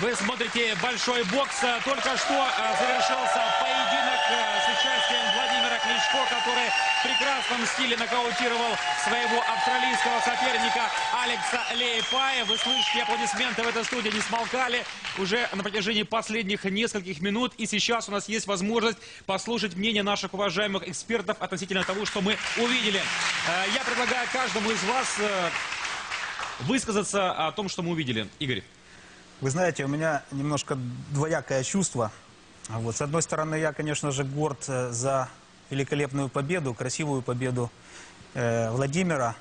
Вы смотрите большой бокс. Только что э, завершился поединок э, с участием Владимира Кличко, который в прекрасном стиле нокаутировал своего австралийского соперника Алекса Лейпая. Вы слышите, аплодисменты в этой студии не смолкали уже на протяжении последних нескольких минут. И сейчас у нас есть возможность послушать мнение наших уважаемых экспертов относительно того, что мы увидели. Э, Я предлагаю каждому из вас высказаться о том, что мы увидели. Игорь. Вы знаете, у меня немножко двоякое чувство. Вот. С одной стороны, я, конечно же, горд э, за великолепную победу, красивую победу э, Владимира.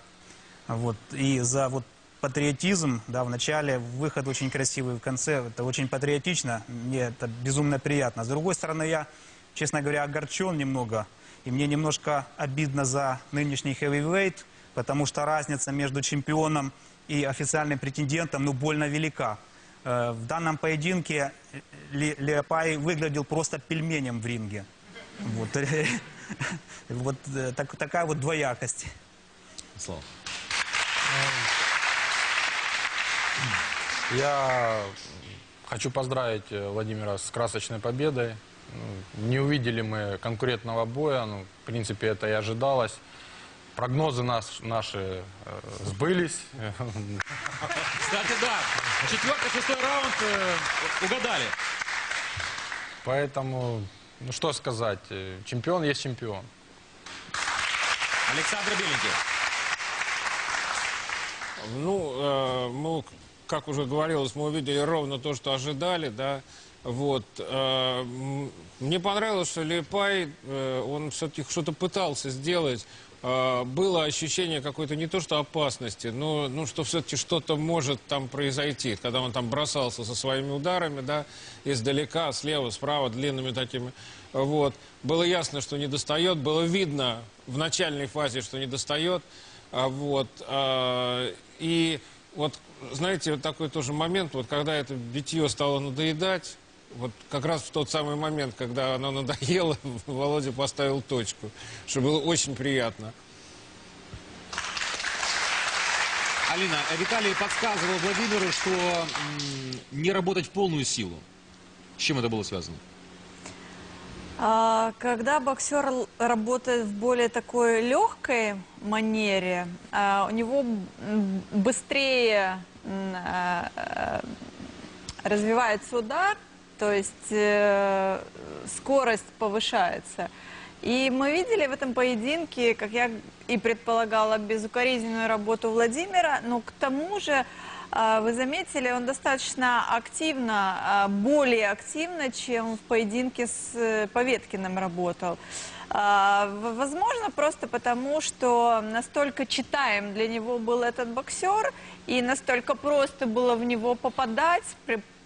Вот. И за вот патриотизм, да, в начале, выход очень красивый, в конце, это очень патриотично, мне это безумно приятно. С другой стороны, я, честно говоря, огорчен немного, и мне немножко обидно за нынешний heavyweight, потому что разница между чемпионом и официальным претендентом, ну, больно велика. Э, В данном поединке Ле- Леопай выглядел просто пельменем в ринге. Вот, вот э, так- такая вот двоякость. Слава. Я хочу поздравить э, Владимира с красочной победой. Ну, Не увидели мы конкурентного боя, ну, в принципе, это и ожидалось. Прогнозы наш- наши э, сбылись. Кстати, да. Четвертый, шестой раунд э, угадали. Поэтому, ну что сказать, э, чемпион есть чемпион. Александр Беленький. Ну, э, мы, как уже говорилось, мы увидели ровно то, что ожидали, да. Вот. э, мне понравилось, что Лепай, э, он все-таки что-то пытался сделать. Э, было ощущение какой-то не то что опасности, но ну, что все-таки что-то может там произойти, когда он там бросался со своими ударами, да, издалека, слева, справа, длинными такими. Вот. Было ясно, что не достает, было видно в начальной фазе, что не достает. А, Вот. а, И вот, знаете, вот такой тоже момент, вот когда это битье стало надоедать, вот как раз в тот самый момент, когда оно надоело, Володя поставил точку, что было очень приятно. Алина, Виталий подсказывал Владимиру, что не работать в полную силу. С чем это было связано? А, Когда боксер работает в более такой легкой манере, а, у него быстрее а, а, развивается удар, то есть э, скорость повышается. И мы видели в этом поединке, как я и предполагала, безукоризненную работу Владимира, но к тому же, а, вы заметили, он достаточно активно, а, более активно, чем в поединке с э, Поветкиным работал. В- Возможно, просто потому, что настолько читаем для него был этот боксер, и настолько просто было в него попадать,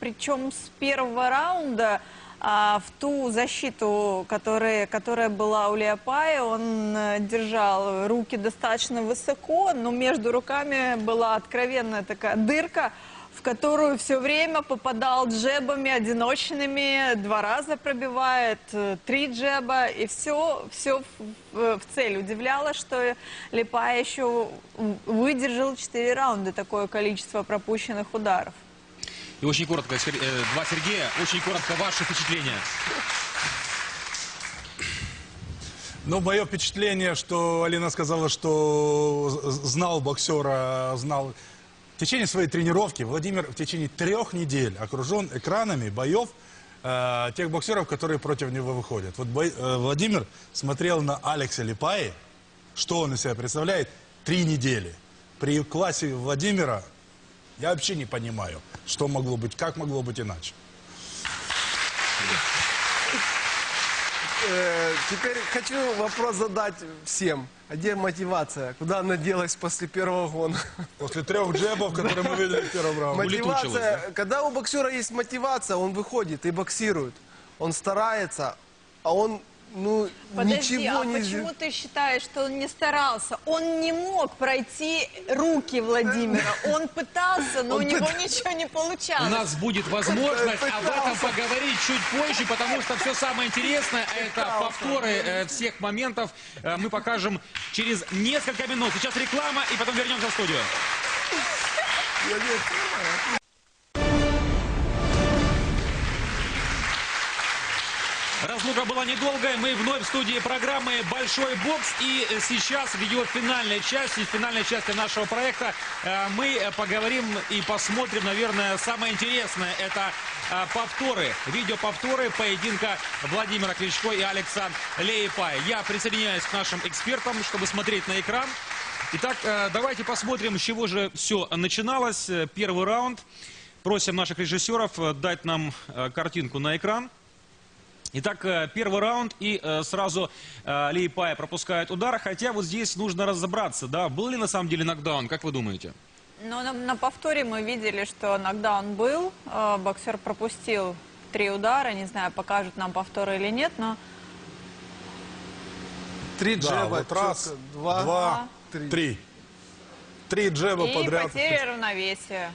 причем с первого раунда а, в ту защиту, которая, которая была у Леопая, он э, держал руки достаточно высоко, но между руками была откровенная такая дырка, в которую все время попадал джебами одиночными, два раза пробивает, э, три джеба, и все, все в, в цель. Удивляло, что Лепай еще выдержал четыре раунда, такое количество пропущенных ударов. И очень коротко, э, два Сергея, очень коротко ваши впечатления. Ну, мое впечатление, что Алина сказала, что знал боксера, знал... В течение своей тренировки Владимир в течение трех недель окружен экранами боев э, тех боксеров, которые против него выходят. Вот бой- э, Владимир смотрел на Алекса Липаи, что он из себя представляет, три недели. При классе Владимира я вообще не понимаю, что могло быть, как могло быть иначе. Э, теперь хочу вопрос задать всем. А где мотивация? Куда она делась после первого гона? После трех джебов, которые мы видели в первом раунде. Мотивация. Когда у боксера есть мотивация, он выходит и боксирует. Он старается, а он ну Подожди, ничего а не почему ты считаешь, что он не старался? Он не мог пройти руки Владимира. Он пытался, но у него ничего не У получалось. нас будет возможность об этом поговорить чуть позже, потому что все самое интересное, это повторы э, всех моментов, э, мы покажем через несколько минут. Сейчас реклама, и потом вернемся в студию. Разлука была недолгая. Мы вновь в студии программы «Большой бокс». И сейчас в ее финальной части, финальной части нашего проекта э, мы поговорим и посмотрим, наверное, самое интересное. Это э, повторы, видеоповторы поединка Владимира Кличко и Александра Лейпай. Я присоединяюсь к нашим экспертам, чтобы смотреть на экран. Итак, э, давайте посмотрим, с чего же все начиналось. Э, Первый раунд. Просим наших режиссеров э, дать нам э, картинку на экран. Итак, э, первый раунд, и э, сразу э, Ли Пай пропускает удар, хотя вот здесь нужно разобраться, да, был ли на самом деле нокдаун, как вы думаете? Но на, на повторе мы видели, что нокдаун был. Э, боксер пропустил три удара. Не знаю, покажут нам повторы или нет, но Три Да, джеба, вот раз, четко, два, два, три. три. Три джеба и подряд. потеря равновесия.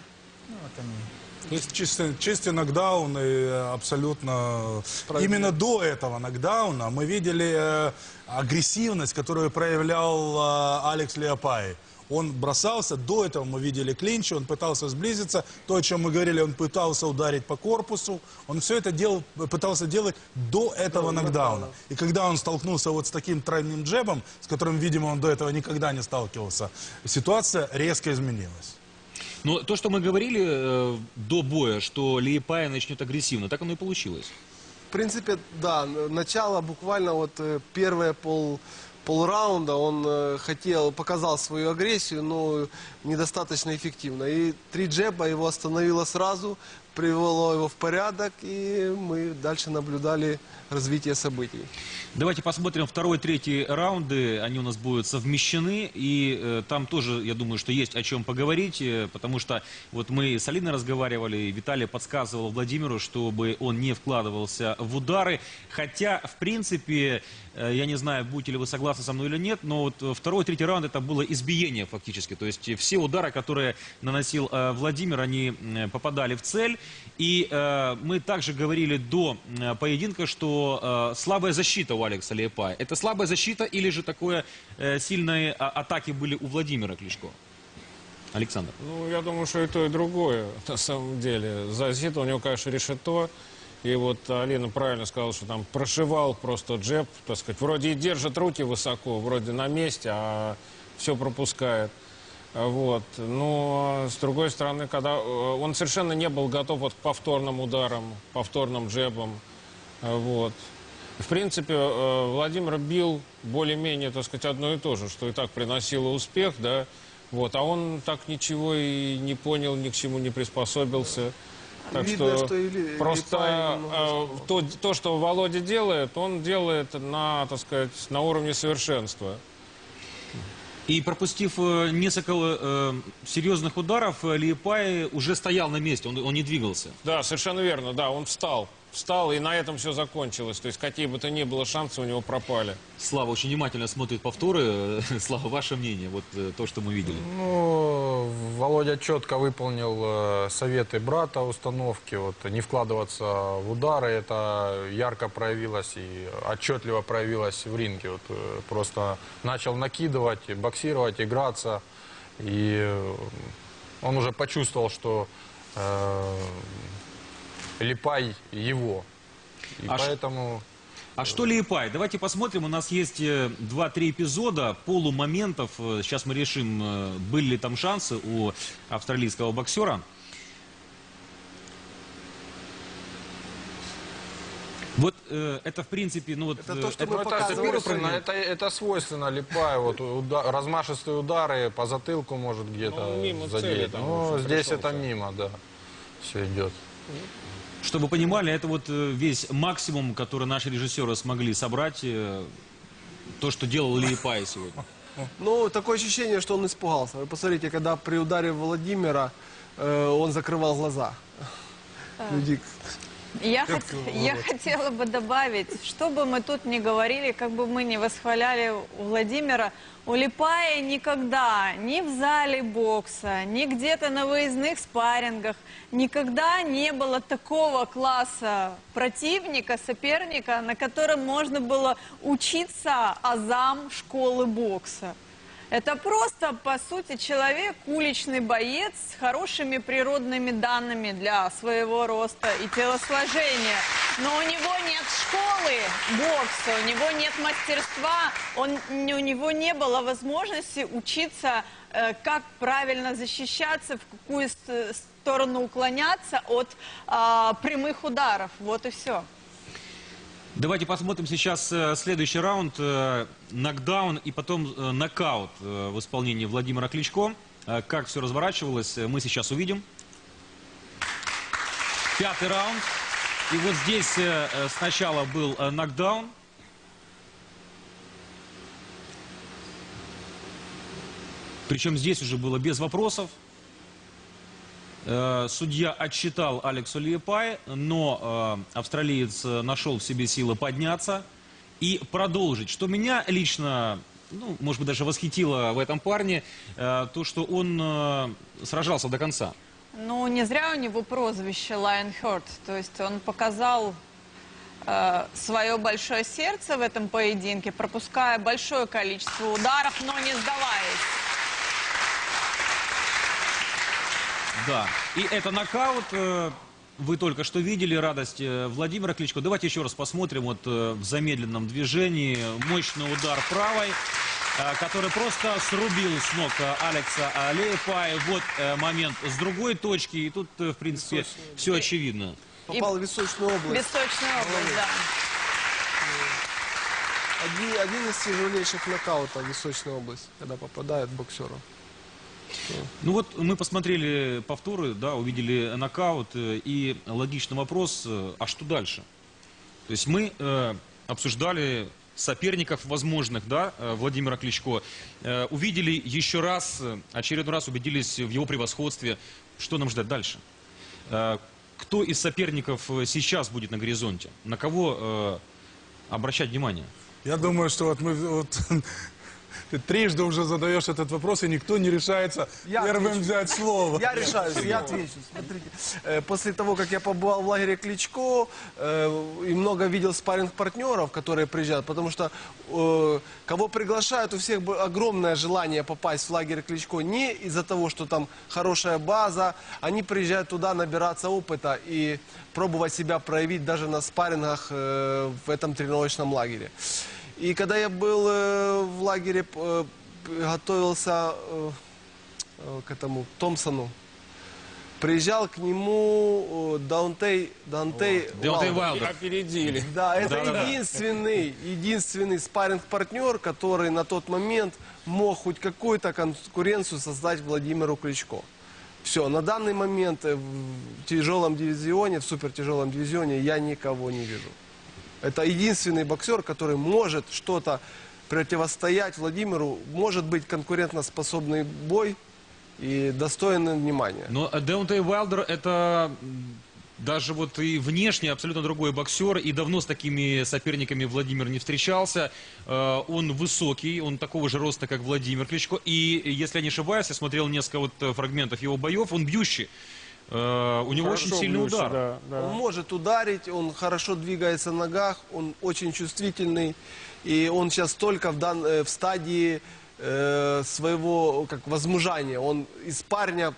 То есть чистый, чистый нокдаун и э, абсолютно... Именно до этого нокдауна мы видели э, агрессивность, которую проявлял э, Алекс Леопай. Он бросался, до этого мы видели клинч, он пытался сблизиться. То, о чем мы говорили, он пытался ударить по корпусу. Он все это делал, пытался делать до этого нокдауна. И когда он столкнулся вот с таким тройным джебом, с которым, видимо, он до этого никогда не сталкивался, ситуация резко изменилась. Но то, что мы говорили э, до боя, что Ли Пай начнет агрессивно, так оно и получилось. В принципе, да, начало буквально вот э, первые пол полраунда он э, хотел, показал свою агрессию, но недостаточно эффективно. И три джеба его остановило сразу, привело его в порядок, и мы дальше наблюдали развитие событий. Давайте посмотрим второй, третий раунды. Они у нас будут совмещены. И э, там тоже, я думаю, что есть о чем поговорить. э, потому что вот мы с Алиной разговаривали, и Виталий подсказывал Владимиру, чтобы он не вкладывался в удары. Хотя, в принципе, э, я не знаю, будете ли вы согласны со мной или нет, но вот второй, третий раунд это было избиение фактически. То есть все удары, которые наносил э, Владимир, они э, попадали в цель. И э, мы также говорили до э, поединка, что э, слабая защита у Алекса Леопая. Это слабая защита или же такое э, сильные а- атаки были у Владимира Кличко? Александр. Ну, я думаю, что и то, и другое, на самом деле. Защита у него, конечно, решето. И вот Алина правильно сказала, что там прошивал просто джеб, так сказать. Вроде и держит руки высоко, вроде на месте, а все пропускает. Вот. Но, с другой стороны, когда э, он совершенно не был готов вот к повторным ударам, повторным джебам. Вот. В принципе, э, Владимир бил более-менее, так сказать, одно и то же, что и так приносило успех, да. Вот. А он так ничего и не понял, ни к чему не приспособился. Так Видно, что, что и Ли- просто э, то, то, что Володя делает, он делает на, так сказать, на уровне совершенства. И пропустив э, несколько э, серьезных ударов, э, Лиепай уже стоял на месте, он, он не двигался. Да, совершенно верно, да, он встал. Встал, и на этом все закончилось. То есть, какие бы то ни было шансы у него пропали. Слава очень внимательно смотрит повторы. Слава, ваше мнение, вот э, то, что мы видели. Ну, Володя четко выполнил э, советы брата установки, вот, не вкладываться в удары, это ярко проявилось и отчетливо проявилось в ринге. Вот, э, просто начал накидывать, боксировать, играться, и он уже почувствовал, что э, Липай его. И А поэтому... А что Лиепай? Давайте посмотрим. У нас есть э, два-три эпизода полумоментов. Э, Сейчас мы решим, э, были ли там шансы у австралийского боксера. Вот э, это, в принципе, ну вот... Это э, то, что это- мы это, показывали свойственно, это, это свойственно Липаю. Вот уда- размашистые удары по затылку может где-то Ну, задеть. цели там, в Ну, здесь пришелся. это мимо, да. Все идет. Чтобы вы понимали, это вот э, весь максимум, который наши режиссеры смогли собрать, э, то, что делал Лиепай сегодня. Ну, такое ощущение, что он испугался. Вы посмотрите, когда при ударе Владимира э, он закрывал глаза. Люди Я, хот- я хотела бы добавить, что бы мы тут ни говорили, как бы мы ни восхваляли Владимира, у Липая никогда ни в зале бокса, ни где-то на выездных спаррингах никогда не было такого класса противника, соперника, на котором можно было учиться азам школы бокса. Это просто, по сути, человек, уличный боец с хорошими природными данными для своего роста и телосложения. Но у него нет школы бокса, у него нет мастерства, он, у него не было возможности учиться, э, как правильно защищаться, в какую сторону уклоняться от а, прямых ударов. Вот и все. Давайте посмотрим сейчас э, следующий раунд. э, Нокдаун и потом э, нокаут в исполнении Владимира Кличко. Как все разворачивалось, мы сейчас увидим. Пятый раунд. И вот здесь сначала был нокдаун. Причем здесь уже было без вопросов. Э, Судья отчитал Алексу Лиепай, но э, австралиец э, нашел в себе силы подняться и продолжить. Что меня лично, ну, может быть, даже восхитило в этом парне, то, что он сражался до конца. Ну, не зря у него прозвище Lionheart. То есть он показал свое большое сердце в этом поединке, пропуская большое количество ударов, но не сдаваясь. Да. И это нокаут. э, Вы только что видели радость э, Владимира Кличко. Давайте еще раз посмотрим вот э, в замедленном движении. Мощный удар правой, который просто срубил с ног Алекса Алеепа. И вот момент с другой точки. И тут, в принципе, все очевидно. Попал в височную область. Бессочная область, да. Один, один из тяжелейших нокаутов в височную область, когда попадает боксеру. Ну вот мы посмотрели повторы, да, увидели нокаут. э, И логичный вопрос, э, а что дальше? То есть мы э, обсуждали соперников возможных, да, э, Владимира Кличко. Э, увидели еще раз, очередной раз убедились в его превосходстве. Что нам ждать дальше? Э, кто из соперников сейчас будет на горизонте? На кого э, обращать внимание? Я думаю, что вот мы вот ты трижды уже задаешь этот вопрос, и никто не решается Я первым отвечу. взять слово. Я решаюсь, я отвечу. Смотрите, Э, после того, как я побывал в лагере Кличко э, и много видел спарринг партнеров которые приезжают, потому что э, кого приглашают, у всех огромное желание попасть в лагерь Кличко не из-за того, что там хорошая база, они приезжают туда набираться опыта и пробовать себя проявить даже на спаррингах в этом тренировочном лагере. И когда я был э, в лагере, э, готовился э, э, к этому Томпсону. Приезжал к нему э, Даунтей, Дантей Деонтей Уайлдер. Уайлдер. Опередили. Да, это Да-да-да. единственный, единственный спарринг-партнер, который на тот момент мог хоть какую-то конкуренцию создать Владимиру Кличко. Все, на данный момент э, в тяжелом дивизионе, в супертяжелом дивизионе я никого не вижу. Это единственный боксер, который может что-то противостоять Владимиру, может быть конкурентоспособный бой и достойный внимания. Но Деонтей Уайлдер это даже вот и внешне абсолютно другой боксер, и давно с такими соперниками Владимир не встречался. Э, Он высокий, он такого же роста, как Владимир Кличко, и, если я не ошибаюсь, я смотрел несколько вот э, фрагментов его боев, он бьющий. Э, У него очень Хорошо сильный бьющий, удар. Да, да. Он может ударить, он хорошо двигается на ногах, он очень чувствительный. И он сейчас только в, дан- э, в стадии э, своего как возмужания. Он из парня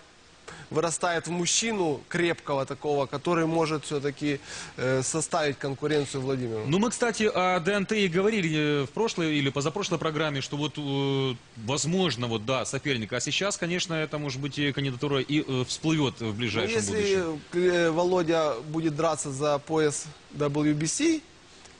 вырастает в мужчину крепкого такого, который может все-таки э, составить конкуренцию Владимиру. Ну, мы, кстати, о ДНТ и говорили э, в прошлой или позапрошлой программе, что вот, э, возможно, вот, да, соперник. А сейчас, конечно, это, может быть, и кандидатура и э, всплывет в Ну, ближайшем если будущем. э, Володя будет драться за пояс WBC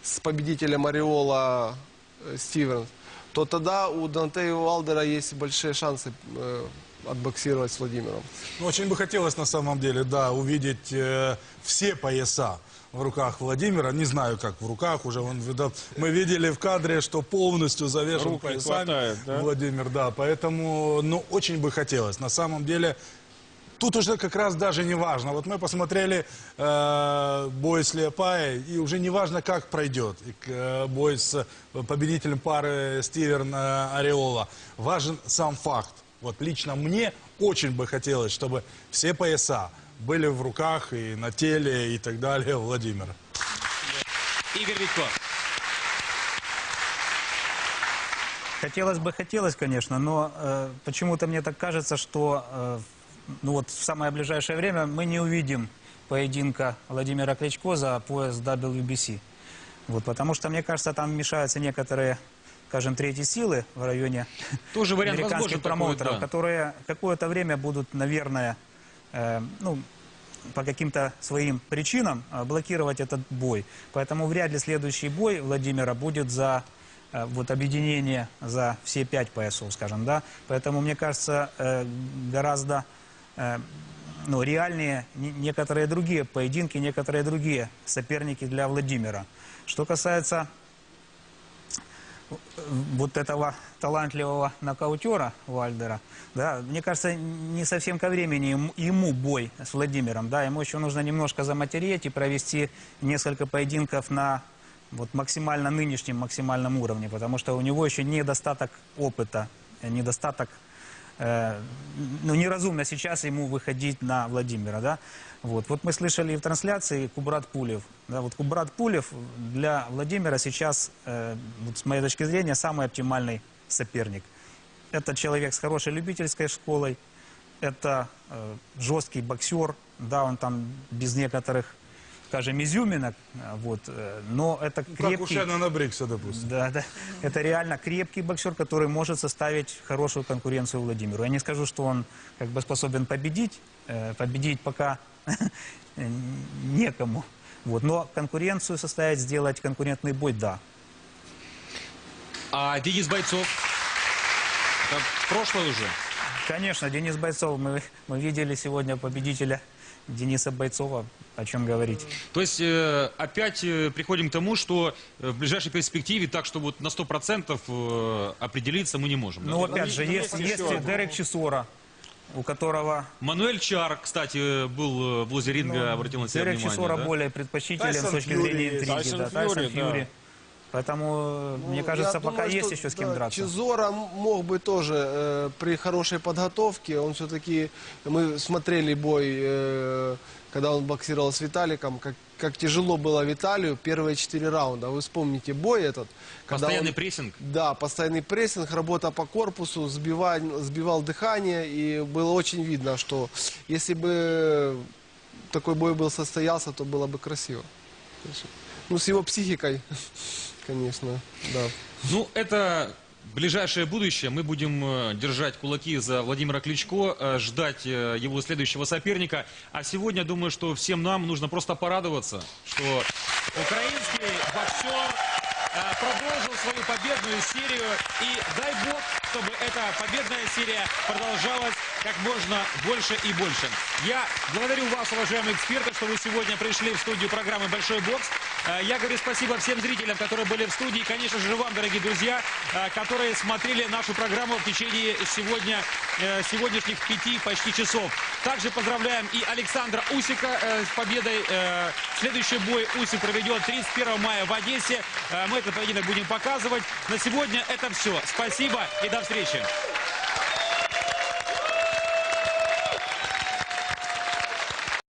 с победителем Ореола э, Стивенс, то тогда у Дантея Уалдера есть большие шансы э, отбоксировать с Владимиром. Ну, очень бы хотелось на самом деле, да, увидеть э, все пояса в руках Владимира. Не знаю, как в руках уже. Он, видал- мы видели в кадре, что полностью завешен Рук не поясами хватает, да? Владимир, да. Поэтому, ну, очень бы хотелось. На самом деле, тут уже как раз даже не важно. Вот мы посмотрели э, бой с Леопай, и уже не важно, как пройдет и, э, бой с победителем пары Стиверн-Ореола. Важен сам факт. Вот лично мне очень бы хотелось, чтобы все пояса были в руках и на теле и так далее Владимира. Игорь Витько. Хотелось бы, хотелось, конечно, но э, почему-то мне так кажется, что э, ну вот в самое ближайшее время мы не увидим поединка Владимира Кличко за пояс WBC. Вот, потому что, мне кажется, там мешаются некоторые, скажем, третьи силы в районе Тоже вариант американских возможен такой, промоутеров, да. которые какое-то время будут, наверное, э, ну, по каким-то своим причинам э, блокировать этот бой. Поэтому вряд ли следующий бой Владимира будет за э, вот объединение за все пять поясов, скажем, да. Поэтому мне кажется э, гораздо э, ну, реальнее не- некоторые другие поединки, некоторые другие соперники для Владимира. Что касается вот этого талантливого нокаутера Вальдера, да, мне кажется, не совсем ко времени ему, бой с Владимиром, да, ему еще нужно немножко заматереть и провести несколько поединков на вот максимально нынешнем максимальном уровне, потому что у него еще недостаток опыта, недостаток э, ну, неразумно сейчас ему выходить на Владимира, да. Вот, вот мы слышали в трансляции Кубрат Пулев. Да, вот Кубрат Пулев для Владимира сейчас, э, вот с моей точки зрения, самый оптимальный соперник. Это человек с хорошей любительской школой, это э, жесткий боксер, да, он там без некоторых, скажем, изюминок, э, вот, э, но это Как у крепкий... Шеннона Брикса, допустим. Да, да. Это реально крепкий боксер, который может составить хорошую конкуренцию Владимиру. Я не скажу, что он как бы способен победить. Э, Победить пока некому. Вот. Но конкуренцию составить, сделать конкурентный бой, да. А Денис Бойцов? Это прошлое уже. Конечно, Денис Бойцов, мы, мы видели сегодня победителя Дениса Бойцова, о чем говорить. То есть э, опять э, приходим к тому, что э, в ближайшей перспективе так, что вот на 100% э, определиться мы не можем. да? Ну, опять же, есть, есть Дерек Чесора, у которого Мануэль Чар, кстати, был э, возле ринга, обратил на себя Дерек внимание. Чесора да? более предпочтителен Тайсон с точки Фьюри зрения интриги. Тайсон да, Тайсон Фьюри, да. Поэтому, Ну, мне кажется, пока думаю, есть что, еще с кем да, драться. Чизора мог бы тоже э, при хорошей подготовке, он все-таки, мы смотрели бой, э, когда он боксировал с Виталиком, как, как тяжело было Виталию первые четыре раунда. Вы вспомните бой этот. Постоянный он- прессинг. Да, постоянный прессинг, работа по корпусу, сбивать, сбивал дыхание, и было очень видно, что если бы такой бой был состоялся, то было бы красиво. Ну, с его психикой, конечно, да. Ну, это ближайшее будущее. Мы будем э, держать кулаки за Владимира Кличко, э, ждать э, его следующего соперника. А сегодня, думаю, что всем нам нужно просто порадоваться, что украинский боксер продолжил свою победную серию. И дай бог, чтобы эта победная серия продолжалась как можно больше и больше. Я благодарю вас, уважаемые эксперты, что вы сегодня пришли в студию программы «Большой бокс». Э, Я говорю спасибо всем зрителям, которые были в студии, и, конечно же, вам, дорогие друзья, э, которые смотрели нашу программу в течение сегодня, э, сегодняшних пяти почти часов. Также поздравляем и Александра Усика с победой. Следующий бой Усик проведет 31 мая в Одессе. Мы этот поединок будем показывать. На сегодня это все. Спасибо и до встречи.